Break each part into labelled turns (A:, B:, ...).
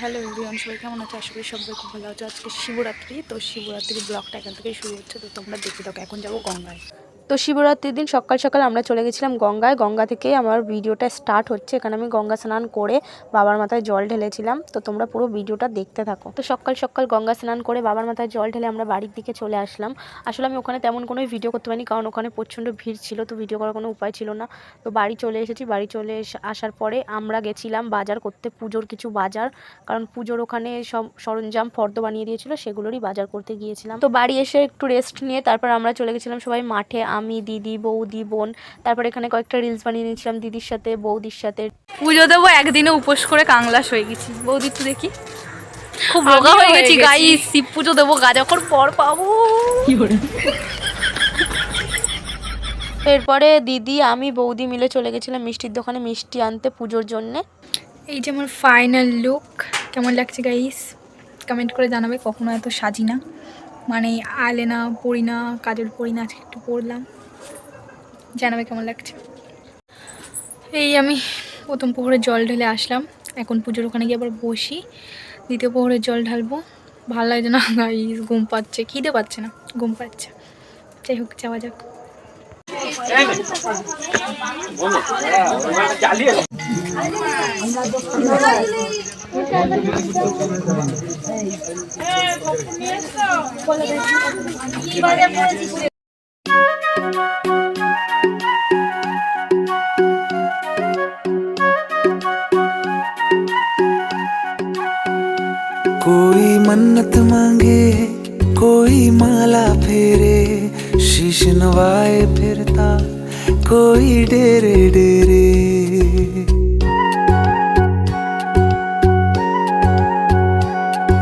A: Hello everyone, সবাই কেমন আছে? আশা করি সবাই খুব ভালো আছে। আজকে শিবরাত্রি, তো শিবরাত্রির ব্লগটা এখান থেকেই শুরু হচ্ছে, তো তোমরা দেখে থাকো, এখন যাব গঙ্গায়। তো শিবরাত্রির দিন সকাল সকাল আমরা চলে গেছিলাম গঙ্গায়। গঙ্গা থেকে আমার ভিডিওটা স্টার্ট হচ্ছে। এখানে আমি গঙ্গা স্নান করে বাবার মাথায় জল ঢেলেছিলাম। তো তোমরা পুরো ভিডিওটা দেখতে থাকো। তো সকাল সকাল গঙ্গা স্নান করে বাবার মাথায় জল ঢেলে আমরা বাড়ির দিকে চলে আসলাম। আসলে আমি ওখানে তেমন কোনো ভিডিও করতে পারিনি, কারণ ওখানে প্রচণ্ড ভিড় ছিল, তো ভিডিও করার কোনো উপায় ছিল না। তো বাড়ি চলে এসেছি। বাড়ি চলে আসার পরে আমরা গেছিলাম বাজার করতে, পুজোর কিছু বাজার। কারণ পুজোর ওখানে সব সরঞ্জাম ফর্দ বানিয়ে দিয়েছিল সেগুলোরই বাজার করতে গিয়েছিলাম। তো বাড়ি এসে একটু রেস্ট নিয়ে তারপর আমরা চলে গেছিলাম সবাই মাঠে আমি দিদি বৌদি বোন। তারপর এখানে কয়েকটা রিলস বানিয়ে নিয়েছিলাম দিদির সাথে বৌদির সাথে।
B: পুজো দেবো একদিনে উপোস করে কাংলাস হয়ে গেছি। বৌদি একটু দেখি। খুব রোগা হয়ে গেছি
A: গেছি।
B: গাই শিব পুজো দেবো গাজাখর পর পাবো।
A: এরপরে দিদি আমি বৌদি মিলে চলে গেছিলাম মিষ্টির দোকানে মিষ্টি আনতে পুজোর জন্যে।
B: এই যে আমার ফাইনাল লুক কেমন লাগছে গাইস কমেন্ট করে জানাবে, কখনো এত সাজি না। মানে আলে না পড়ি না কাজল পড়ি না আজকে একটু পড়লাম জানাবে কেমন লাগছে? এই আমি প্রথম প্রহরে জল ঢেলে আসলাম। এখন পুজোর ওখানে গিয়ে আবার বসি। দ্বিতীয় প্রহরে জল ঢালবো। ভালো লাগছে না গাইস ঘুম পাচ্ছে। খিদে পাচ্ছে না, ঘুম পাচ্ছে। যাই হোক, যাওয়া যাক।
C: कोई मन्नत मांगे कोई माला फेरे शीश नवाए फिरता, कोई डेरे डेरे।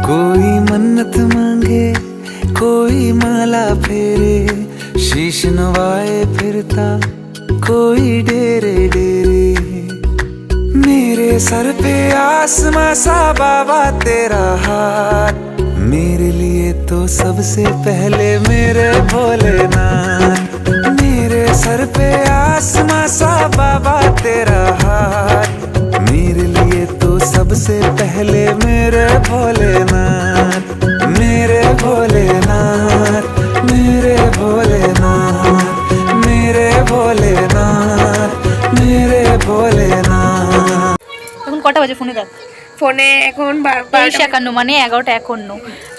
C: कोई मन्नत मांगे, कोई माला फेरे। शीश नवाए फिरता, कोई डेरे डेरे। मेरे सर पे आसमां सा बाबा, तेरा हाथ। मेरे लिए तो सबसे पहले मेरे भोलेनाथ मेरे सर पे आसमां सा बाबा तेरा हाथ मेरे लिए तो सबसे पहले मेरे भोलेनाथ मेरे भोलेनाथ मेरे भोलेनाथ मेरे भोलेनाथ मेरे भोलेनाथ
B: এখন কটা বাজে ফোনে দেখ
D: ফোনে এখন
B: তেইশ একান্ন মানে এগারোটা একান্ন।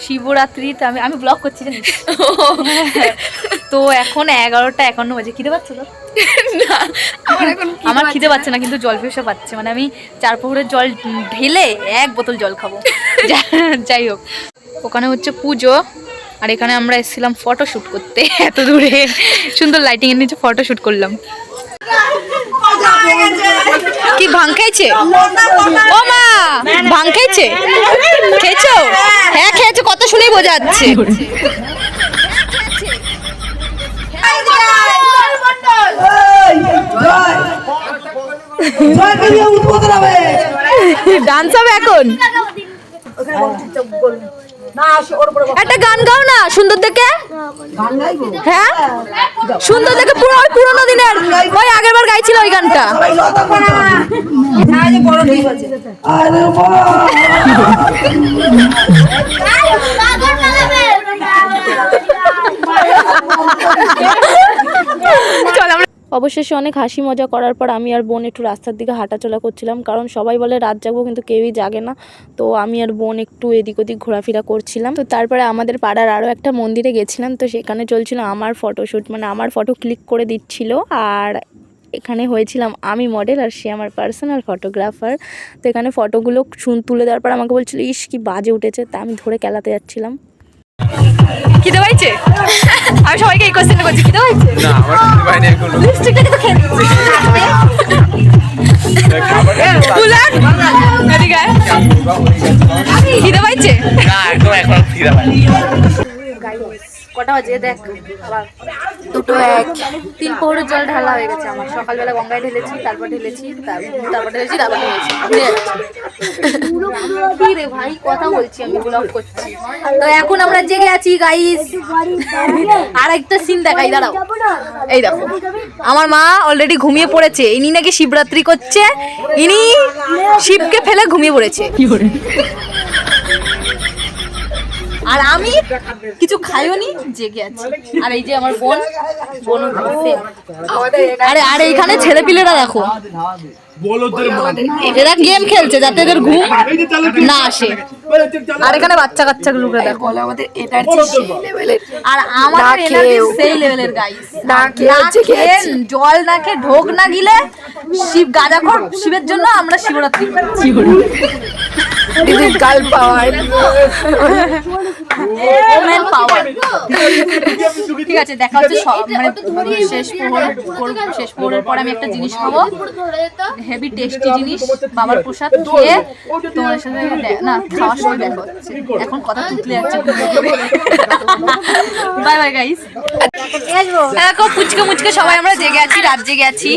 B: শিবরাত্রিতে আমি আমি ব্লগ করছি জানিস? তো এখন এগারোটা একান্ন বাজে। খিদে পাচ্ছে তো
D: আমার
B: খিদে পাচ্ছে না। কিন্তু জল পেশা পাচ্ছে। মানে আমি চার পুকুরের জল ঢেলে এক বোতল জল খাব। যাই হোক। ওখানে হচ্ছে পুজো আর এখানে আমরা এসেছিলাম ফটো শ্যুট করতে। এত দূরে। সুন্দর লাইটিং এর নিচে ফটো শ্যুট করলাম। কি ভাং খাইছে ও মা ভাং খাইছে খেয়েছো হ্যাঁ খেয়েছো কত শুনেই বোঝা যাচ্ছে ডান্স হবে এখন একটা গান গাও না সুন্দর দেখে হ্যাঁ সুন্দর দেখে পুরো ওই পুরোনো দিনের ওই আগের বার গাইছিল ওই গানটা
A: অবশেষে অনেক হাসি মজা করার পর আমি আর বোন একটু রাস্তার দিকে হাঁটাচলা করছিলাম। কারণ সবাই বলে, রাত জাগবো কিন্তু কেউই জাগে না। তো আমি আর বোন একটু এদিক ওদিক ঘোরাফেরা করছিলাম। তো তারপরে আমাদের পাড়ার আরও একটা মন্দিরে গেছিলাম। তো সেখানে চলছিল আমার ফটোশ্যুট মানে আমার ফটো ক্লিক করে দিচ্ছিল। আর এখানে হয়েছিলাম আমি মডেল আর সে আমার পার্সোনাল ফটোগ্রাফার তো এখানে ফটোগুলো শুন, তুলে দেওয়ার পর আমাকে বলছিল, ইস, কি বাজে উঠেছে। তা আমি ধরে কেলাতে যাচ্ছিলাম।
B: খিদে পাইছে? এই কোশ্চেন করছি খিদে হয়েছে
E: না আমার খিদে পায়নি এখনও
B: লিপস্টিকটা কিন্তু খেয়ে বুলাট এদিকে। খিদে পাইছে
E: না একদম এখন খিদে পায়নি
A: দুটো এক। তিন জল ঢালা হয়ে গেছে আমার। সকালবেলা গঙ্গায় ঢেলেছি, তারপর ঢেলেছি তারপর ঢেলেছি তারপর ঢেলেছি। কি রে ভাই? কথা বলছি আমি ব্লগ করছি। তো এখন আমরা জেগে আছি গাইস আর একটা সিন দেখাই, দাঁড়াও। এই দেখো।
B: আমার মা অলরেডি ঘুমিয়ে পড়েছে। ইনি নাকি শিবরাত্রি করছে। ইনি শিবকে ফেলে ঘুমিয়ে পড়েছে। আর আমি কিছু খাইও নি জেগে আছি। আর এই যে আমার বোন বোন আরে আরে এখানে ছেলে পিলেরা দেখো। এরা গেম খেলছে যাতে এদের ঘুম না আসে। আর এখানে বাচ্চা কাচ্চা লোকরা দেখো
D: আমাদের এনার্জি
B: আর আমার এনার্জি সেই লেভেলের গাইস
D: না খেয়েও
B: জল না খেয়ে ঢোক না গিলে শিব গাঁজাখোর শিবের জন্য আমরা
D: Shivratri this girl power.
B: Women power ঠিক আছে দেখা হচ্ছে সব মানে শেষ প্রহর শেষ প্রহরের পরে আমি একটা জিনিস খাব। হেভি টেস্টি জিনিস বাবার প্রসাদ খেয়ে তোমাদের সাথে না খাওয়ার সময় দেখা হচ্ছে। এখন কথা তুতলে যাচ্ছে। বাই বাই গাইস দেখো পুচকে মুচকে সবাই আমরা জেগে আছি রাত জেগে আছি।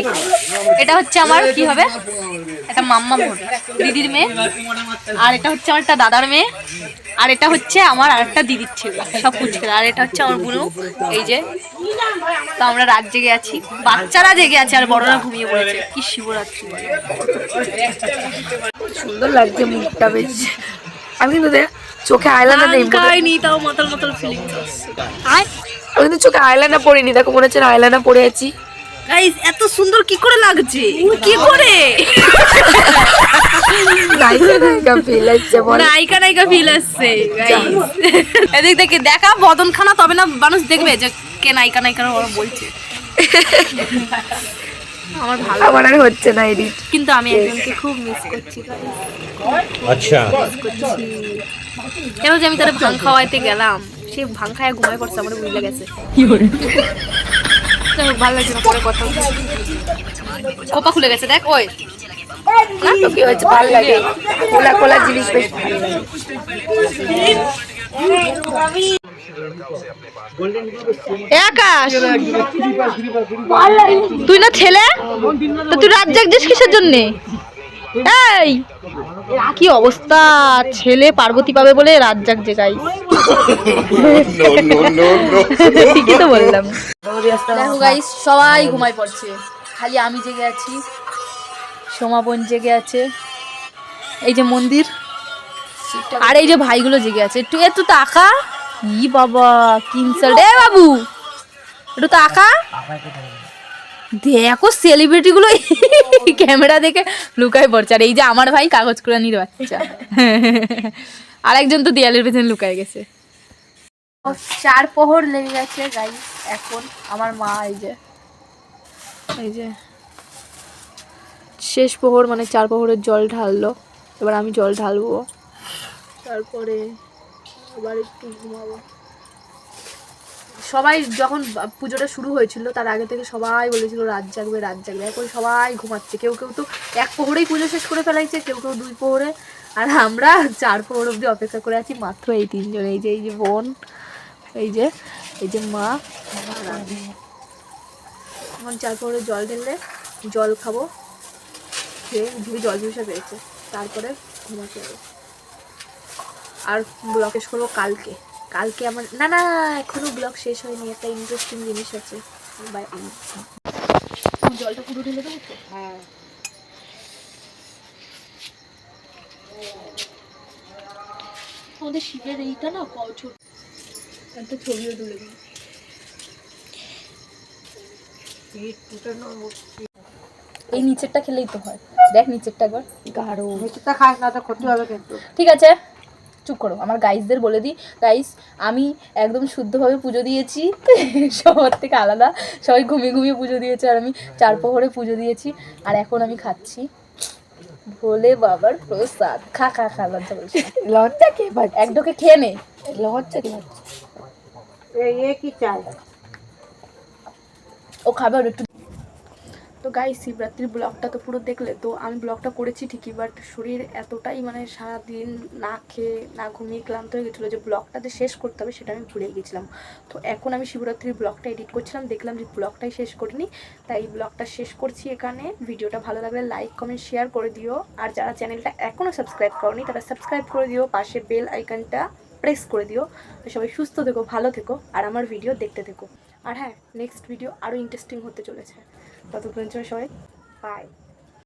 B: এটা হচ্ছে আমার কি হবে? এটা মাম্মা হবে দিদির মেয়ে। আর এটা হচ্ছে আমার একটা দাদার মেয়ে। আর এটা হচ্ছে আমার আর একটা দিদির ছেলে সব পুচকে আর এটা হচ্ছে আমার বুনু এই যে। তো আমরা রাত জেগে আছি। বাচ্চারা জেগে আছে আর বড়রা ঘুমিয়ে পড়েছে। কি শিবরাত্রি
D: সুন্দর লাগছে মুখটা বেশ। আমি কিন্তু চোখে আইলাইনার নেই
B: খাইনি তাও মাতাল মাতাল আসছে আয়
D: আমি কিন্তু চোখে আইলাইনার পরিনি দেখো মনে হচ্ছে আইলাইনার পরে আছি।
B: গাইস এত সুন্দর কি করে লাগছে? কি করে?
D: নায়িকা নাইকা ফিল
B: আসছে এদিক থেকে দেখা বদন খানা তবে না মানুষ দেখবে যে কে নায়িকা নায়িকা ওরা বলছে। আমার ভালো
D: হচ্ছে না এডিট
B: কিন্তু আমি একজনকে খুব মিস করছি
F: আচ্ছা।
B: কেন যে আমি তারা ভাং খাওয়াইতে গেলাম। সে ভাং খায় ঘুমায় পড়ছে আমার ভুলে গেছে। ভালো খুলে গেছে, দেখ, ওই।
D: না কি হয়েছে? ভালো লাগে। খোলা খোলা জিনিস বেশ ভালো লাগে।
B: আকাশ! তুই না ছেলে? তো তুই রাত জাগছিস কিসের জন্যে? এই! কি অবস্থা? ছেলে পার্বতী পাবে বলে রাত জাগছে গাই ঠিকই তো বললাম। দেখো গাইস সবাই ঘুমায় পড়ছে। খালি আমি জেগে আছি সোমা বোন জেগে আছে। এই যে মন্দির আর এই যে ভাইগুলো জেগে আছে। একটু একটু তাকা ই বাবা কিনসাল রে বাবু একটু তো তাকা দেখো সেলিব্রিটি গুলো ক্যামেরা দেখে লুকায় পড়ছে। আর এই যে আমার ভাই কাগজ কুড়ানির বাচ্চা। আর একজন তো দেয়ালের পেছনে লুকায় গেছে। চার প্রহর লেগে গেছে গাই এখন আমার মা এই যে এই যে, শেষ প্রহর মানে চার প্রহরের জল ঢাললো। এবার আমি জল ঢালবো। তারপরে আবার একটু ঘুমাবো। সবাই যখন পুজোটা শুরু হয়েছিল, তার আগে থেকে সবাই বলেছিল, রাত জাগবে রাত জাগবে। এখন সবাই ঘুমাচ্ছে। কেউ কেউ তো এক পোহরেই পুজো শেষ করে ফেলাইছে, কেউ কেউ দুই পোহরে। আর আমরা চার প্রহর অবধি অপেক্ষা করে আছি মাত্র এই তিনজন, এই যে এই যে বোন, এই যে এই যে মা, এখন চার পোহরে জল ঢেললে জল খাব, খেয়ে জল পিসা পেয়েছে। তারপরে ঘুমাতে আর ব্লগ শেষ করব কালকে। কালকে আমার না না এখনও ব্লগ শেষ হয়নি একটা ইন্টারেস্টিং জিনিস আছে। জলটা পুরো ঢেলে দেবো হ্যাঁ। আমাদের শিবের এইটা না ক- ছোট একটা ছবিও তুলে দিই। এই নিচেরটা খেলেই তো হয়। দেখ নিচেরটা একবার। গাঢ়
D: খাস না তো ক্ষতি হবে কিন্তু।
B: ঠিক আছে। চুপ করো আমার গাইসদের বলে দিই। গাইস আমি একদম শুদ্ধভাবে পুজো দিয়েছি সবার থেকে আলাদা। সবাই ঘুমিয়ে ঘুমিয়ে পুজো দিয়েছে আর আমি চার প্রহরে পুজো দিয়েছি। আর এখন আমি খাচ্ছি। ভোলে বাবার প্রসাদ। খা খা খা লজ্জা বলছি।
D: লজ্জা কে পাচ্ছে?
B: এক ঢোকে খেয়ে নে।
D: লজ্জা কে পাচ্ছে?
B: ও খাবে একটু তো গাই শিবরাত্রির ব্লগটা তো পুরো দেখলে, তো আমি ব্লগটা করেছি ঠিকই বাট শরীর এতটাই মানে সারাদিন না খেয়ে, না ঘুমিয়ে ক্লান্ত হয়ে গেছিল যে ব্লগটা যে শেষ করতে হবে সেটা আমি ভুলে গেছিলাম। তো এখন আমি শিবরাত্রির ব্লগটা এডিট করছিলাম, দেখলাম যে ব্লগটাই শেষ করিনি, তাই ব্লগটা শেষ করছি এখানে। ভিডিওটা ভালো লাগলে লাইক কমেন্ট শেয়ার করে দিও। আর যারা চ্যানেলটা এখনও সাবস্ক্রাইব করনি, তারা সাবস্ক্রাইব করে দিও, পাশে বেল আইকনটা প্রেস করে দিও। তো সবাই সুস্থ থেকো, ভালো থেকো, আর আমার ভিডিও দেখতে থেকো। আর হ্যাঁ নেক্সট ভিডিও আরও ইন্টারেস্টিং হতে চলেছে। ততক্ষণ সবাই বাই